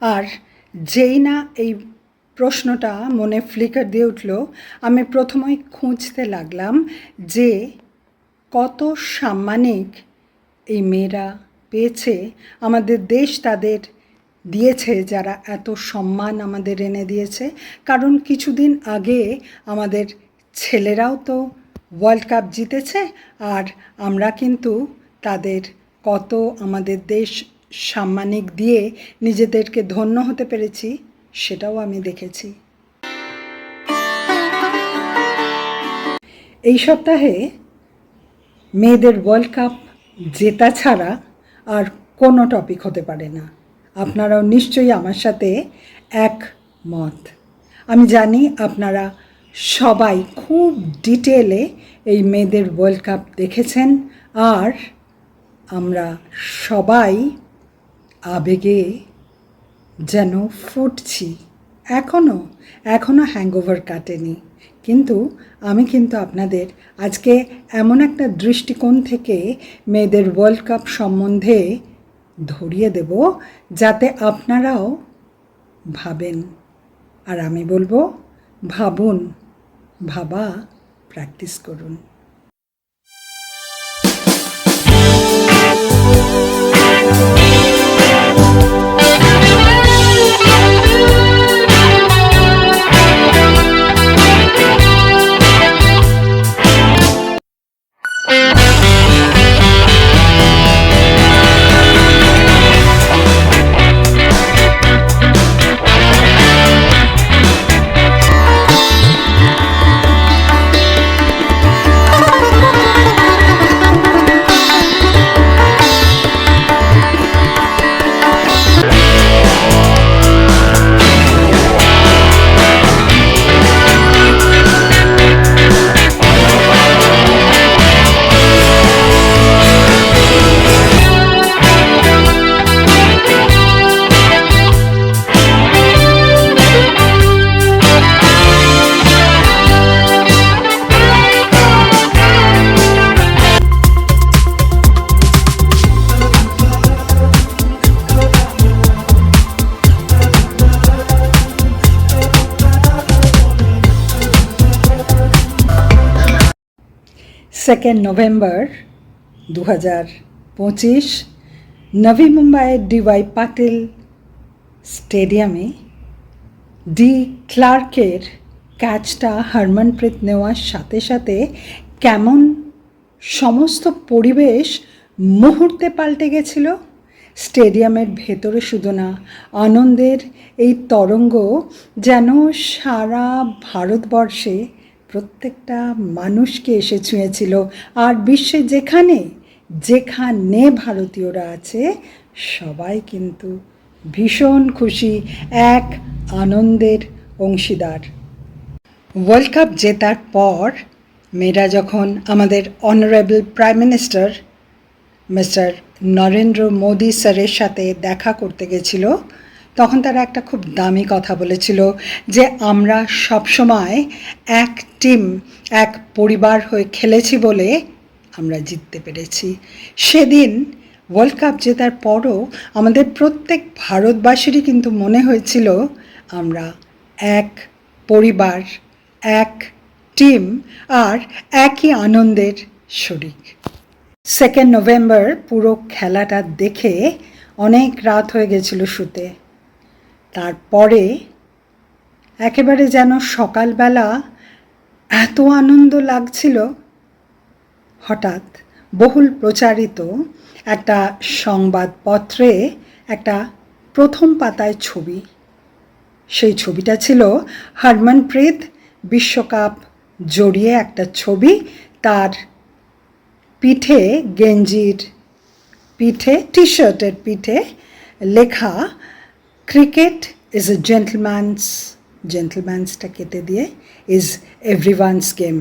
আর যেই না এই প্রশ্নটা মনে ফ্লিকার দিয়ে উঠল, আমি প্রথমেই খুঁজতে লাগলাম যে কত সাম্মানিক এই মেয়েরা পেয়েছে, আমাদের দেশ তাদের দিয়েছে, যারা এত সম্মান আমাদের এনে দিয়েছে। কারণ কিছুদিন আগে আমাদের ছেলেরাও তো ওয়ার্ল্ড কাপ জিতেছে, আর আমরা কিন্তু তাদের কত আমাদের দেশ সাম্মানিক দিয়ে নিজেদেরকে ধন্য হতে পেরেছি, সেটাও আমি দেখেছি। এই সপ্তাহে মেয়েদের ওয়ার্ল্ড কাপ জেতা ছাড়া আর কোনো টপিক হতে পারে না। আপনারাও নিশ্চয়ই আমার সাথে এক মত আমি জানি আপনারা সবাই খুব ডিটেলে এই মেয়েদের ওয়ার্ল্ড কাপ দেখেছেন, আর আমরা সবাই আবেগে যেন ফুটছি। এখনও এখনও হ্যাংওভার কাটেনি। কিন্তু আমি কিন্তু আপনাদের আজকে এমন একটা দৃষ্টিকোণ থেকে মেয়েদের ওয়ার্ল্ড কাপ সম্বন্ধে ধরিয়ে দেব, যাতে আপনারাও ভাবেন। আর আমি বলব, ভাবুন, ভাবা প্র্যাকটিস করুন। সেকেন্ড নভেম্বর দু হাজার পঁচিশ নভি মুম্বাইয়ের ডিওয়াই পাটিল স্টেডিয়ামে ডি ক্লার্কের ক্যাচটা হরমনপ্রীত নেওয়ার সাথে সাথে কেমন সমস্ত পরিবেশ মুহূর্তে পাল্টে গেছিল, স্টেডিয়ামের ভেতরে শুধু না, আনন্দের এই তরঙ্গ যেন সারা ভারতবর্ষে প্রত্যেকটা মানুষকে এসে ছুঁয়েছিল। আর বিশ্বে যেখানে যেখানে ভারতীয়রা আছে, সবাই কিন্তু ভীষণ খুশি, এক আনন্দের অংশীদার। ওয়ার্ল্ড কাপ জেতার পর মেয়েরা যখন আমাদের honourable prime minister mister Narendra Modi স্যারের সাথে দেখা করতে গেছিল তখন তারা একটা খুব দামি কথা বলেছিল যে আমরা সবসময় এক টিম, এক পরিবার হয়ে খেলেছি বলে আমরা জিততে পেরেছি। সেদিন ওয়ার্ল্ড কাপ জেতার পরও আমাদের প্রত্যেক ভারতবাসীরই কিন্তু মনে হয়েছিল আমরা এক পরিবার, এক টিম আর একই আনন্দের শরিক। সেকেন্ড নভেম্বর পুরো খেলাটা দেখে অনেক রাত হয়ে গেছিল শুতে। তারপরে একেবারে যেন সকালবেলা এত আনন্দ লাগছিল, হঠাৎ বহুল প্রচারিত একটা সংবাদপত্রে একটা প্রথম পাতায় ছবি। সেই ছবিটা ছিল হরমনপ্রীত বিশ্বকাপ জড়িয়ে একটা ছবি, তার পিঠে গেঞ্জির পিঠে টি শার্টের পিঠে লেখা ক্রিকেট ইজ এ জেন্টলম্যানস জেন্টলম্যানসটা কেটে দিয়ে ইজ এভরি ওয়ানস গেম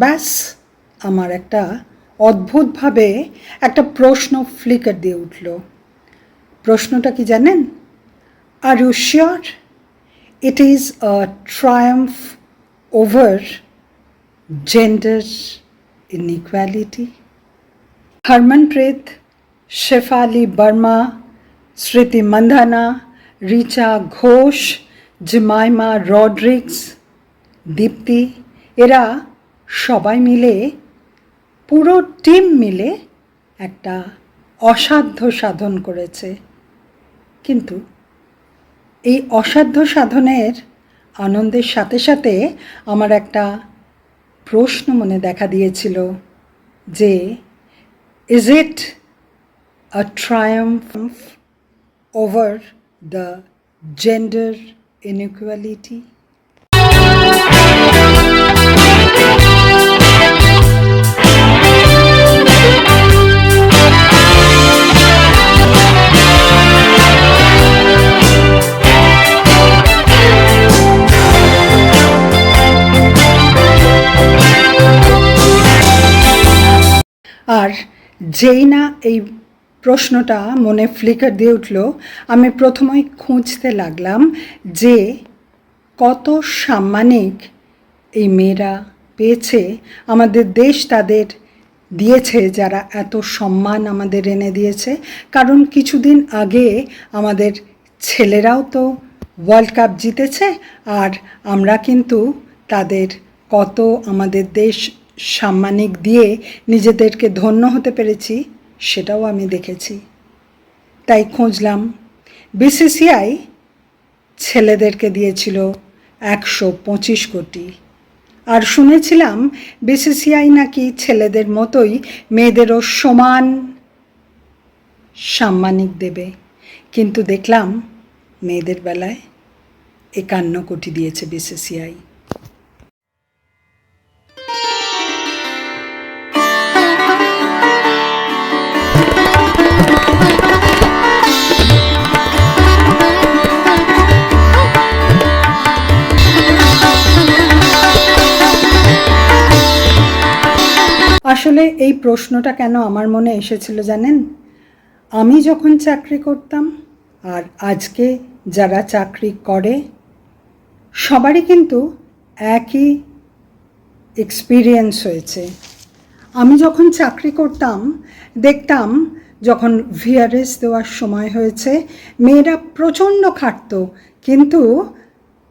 ব্যাস আমার একটা অদ্ভুতভাবে একটা প্রশ্ন ফ্লিকার দিয়ে উঠল। প্রশ্নটা কি জানেন? Are you sure it is a triumph over gender inequality Harmanpreet Shafali Verma Smriti Mandhana Richa Ghosh Jemimah Rodrigues Deepti এরা সবাই মিলে পুরো টিম মিলে একটা অসাধ্য সাধন করেছে। কিন্তু এই অসাধ্য সাধনের আনন্দের সাথে সাথে আমার একটা প্রশ্ন মনে দেখা দিয়েছিল যে is it a triumph over the gender inequality যেই না এই প্রশ্নটা মনে ফ্লিকার দিয়ে উঠল, আমি প্রথমেই খুঁজতে লাগলাম যে কত সাম্মানিক এই মেয়েরা পেয়েছে, আমাদের দেশ তাদের দিয়েছে, যারা এত সম্মান আমাদের এনে দিয়েছে। কারণ কিছুদিন আগে আমাদের ছেলেরাও তো ওয়ার্ল্ড কাপ জিতেছে, আর আমরা কিন্তু তাদের কত আমাদের দেশ সাম্মানিক দিয়ে নিজেদেরকে ধন্য হতে পেরেছি, সেটাও আমি দেখেছি। তাই খুঁজলাম। বিসিসিআই ছেলেদেরকে দিয়েছিল একশো পঁচিশ কোটি। আর শুনেছিলাম বিসিসিআই নাকি ছেলেদের মতোই মেয়েদেরও সমান সাম্মানিক দেবে। কিন্তু দেখলাম মেয়েদের বেলায় একান্ন কোটি দিয়েছে বিসিসিআই। আসলে এই প্রশ্নটা কেন আমার মনে এসেছিল জানেন? আমি যখন চাকরি করতাম আর আজকে যারা চাকরি করে, সবারই কিন্তু একই এক্সপিরিয়েন্স হয়েছে। আমি যখন চাকরি করতাম, দেখতাম যখন ভিআরএস দেওয়ার সময় হয়েছে, মেয়েরা প্রচণ্ড খাটতো। কিন্তু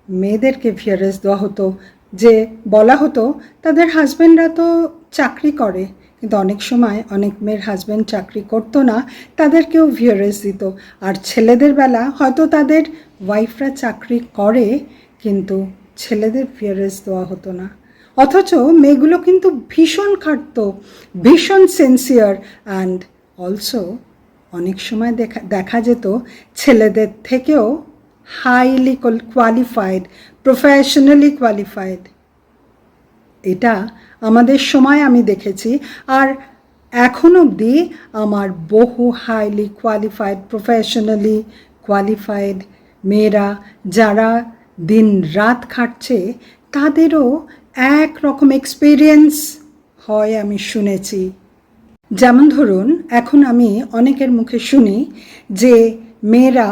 মেয়েদেরকে ভিআরএস দেওয়া হতো, যে বলা হতো, তাদের হাজব্যান্ডরা তো চাকরি করে। কিন্তু অনেক সময় অনেক মেয়ের হাজব্যান্ড চাকরি করতো না, তাদেরকেও ভিআরএস দিত। আর ছেলেদের বেলা হয়তো তাদের ওয়াইফরা চাকরি করে, কিন্তু ছেলেদের ভিআরএস দেওয়া হতো না। অথচ মেয়েগুলো কিন্তু ভীষণ খাটতো, ভীষণ সেন্সিয়ার অ্যান্ড অলসো অনেক সময় দেখা দেখা যেত ছেলেদের থেকেও হাইলি কোয়ালিফাইড প্রফেশনালি কোয়ালিফাইড এটা আমাদের সময় আমি দেখেছি। আর এখন অবধি আমার বহু হাইলি কোয়ালিফাইড প্রফেশনালি কোয়ালিফাইড মেয়েরা যারা দিন রাত খাটছে, তাদেরও এক রকম এক্সপিরিয়েন্স হয় আমি শুনেছি। যেমন ধরুন, এখন আমি অনেকের মুখে শুনি যে মেয়েরা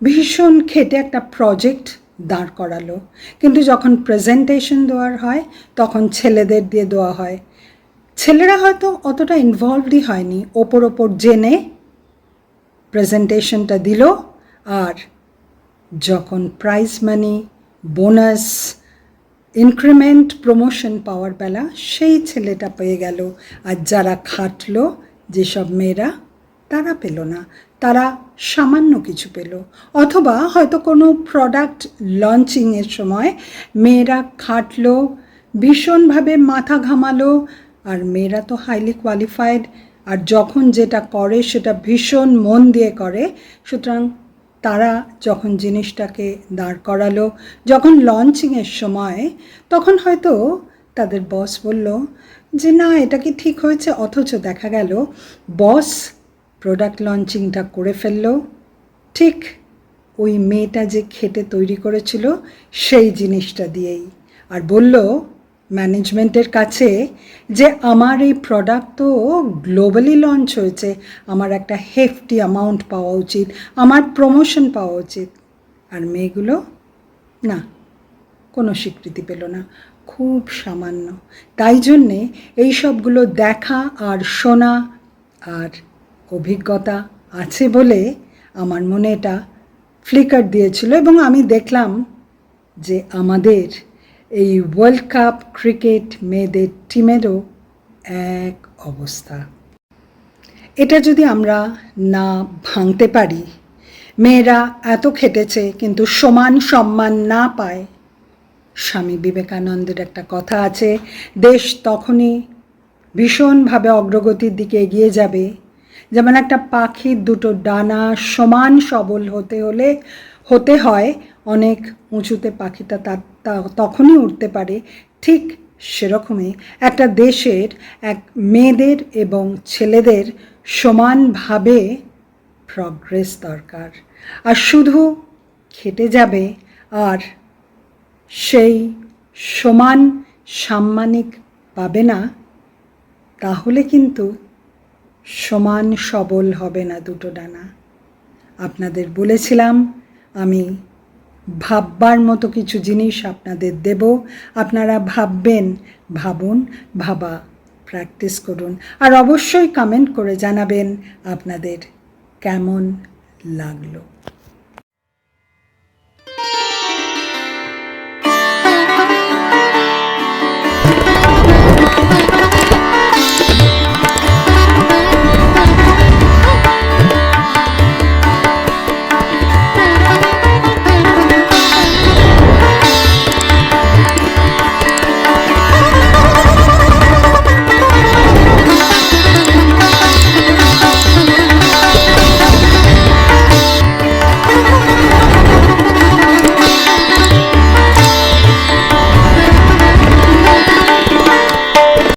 ভীষণ খেটে একটা প্রজেক্ট দাঁড় করালো। কিন্তু যখন প্রেজেন্টেশন দেওয়ার হয়, তখন ছেলেদের দিয়ে দেওয়া হয়। ছেলেরা হয়তো অতটা ইনভলভডই হয়নি। ওপর ওপর জেনে প্রেজেন্টেশনটা দিল আর যখন prize money bonus increment promotion পাওয়ার বেলা সেই ছেলেটা পেয়ে গেল। আর যারা খাটলো, যেসব মেয়েরা তারা পেল না। তারা সামান্য কিছু পেল। অথবা হয়তো কোনো প্রোডাক্ট লঞ্চিংয়ের সময় মেয়েরা খাটলো, ভীষণভাবে মাথা ঘামালো, আর মেয়েরা তো হাইলি কোয়ালিফাইড আর যখন যেটা করে সেটা ভীষণ মন দিয়ে করে। সুতরাং তারা যখন জিনিসটাকে দাঁড় করালো, যখন লঞ্চিংয়ের সময়, তখন হয়তো তাদের বস বলল যে, না, এটা কি ঠিক হয়েছে? অথচ দেখা গেল বস প্রোডাক্ট লঞ্চিংটা করে ফেলল। ঠিক ওই মেয়েটা যে খেটে তৈরি করেছিল, সেই জিনিসটা দিয়েই। আর বলল ম্যানেজমেন্টের কাছে যে, আমার এই প্রোডাক্ট তো গ্লোবালি লঞ্চ হয়েছে। আমার একটা হেফটি অ্যামাউন্ট পাওয়া উচিত। আমার প্রমোশন পাওয়া উচিত। আর মেয়েগুলো, না, কোনো স্বীকৃতি পেল না। খুব সামান্য। তাই জন্যে এই সবগুলো দেখা আর শোনা আর অভিজ্ঞতা আছে বলে আমার মনে এটা ফ্লিকার দিয়েছিল এবং আমি দেখলাম যে আমাদের এই ওয়ার্ল্ড কাপ ক্রিকেট মেয়েদের টিমেরও এক অবস্থা। এটা যদি আমরা না ভাঙতে পারি, মেয়েরা এত খেটেছে কিন্তু সমান সম্মান না পায়। স্বামী বিবেকানন্দের একটা কথা আছে, দেশ তখনই ভীষণভাবে অগ্রগতির দিকে এগিয়ে যাবে যেমন একটা পাখির দুটো ডানা সমান সবল হতে হলে, হতে হয়। অনেক উঁচুতে পাখিটা তা- তখনই উঠতে পারে। ঠিক সেরকমই একটা দেশের এক মেয়েদের এবং ছেলেদের সমানভাবে প্রগ্রেস দরকার। আর শুধু খেটে যাবে, আর সেই সমান সাম্মানিক পাবে না, তাহলে কিন্তু সমান সবল হবে না দুটো ডানা। আপনাদের বলেছিলাম, আমি ভাববার মতো কিছু জিনিস আপনাদের দেব। আপনারা ভাববেন, ভাবুন, ভাবা প্র্যাকটিস করুন। আর অবশ্যই কমেন্ট করে জানাবেন আপনাদের কেমন লাগল।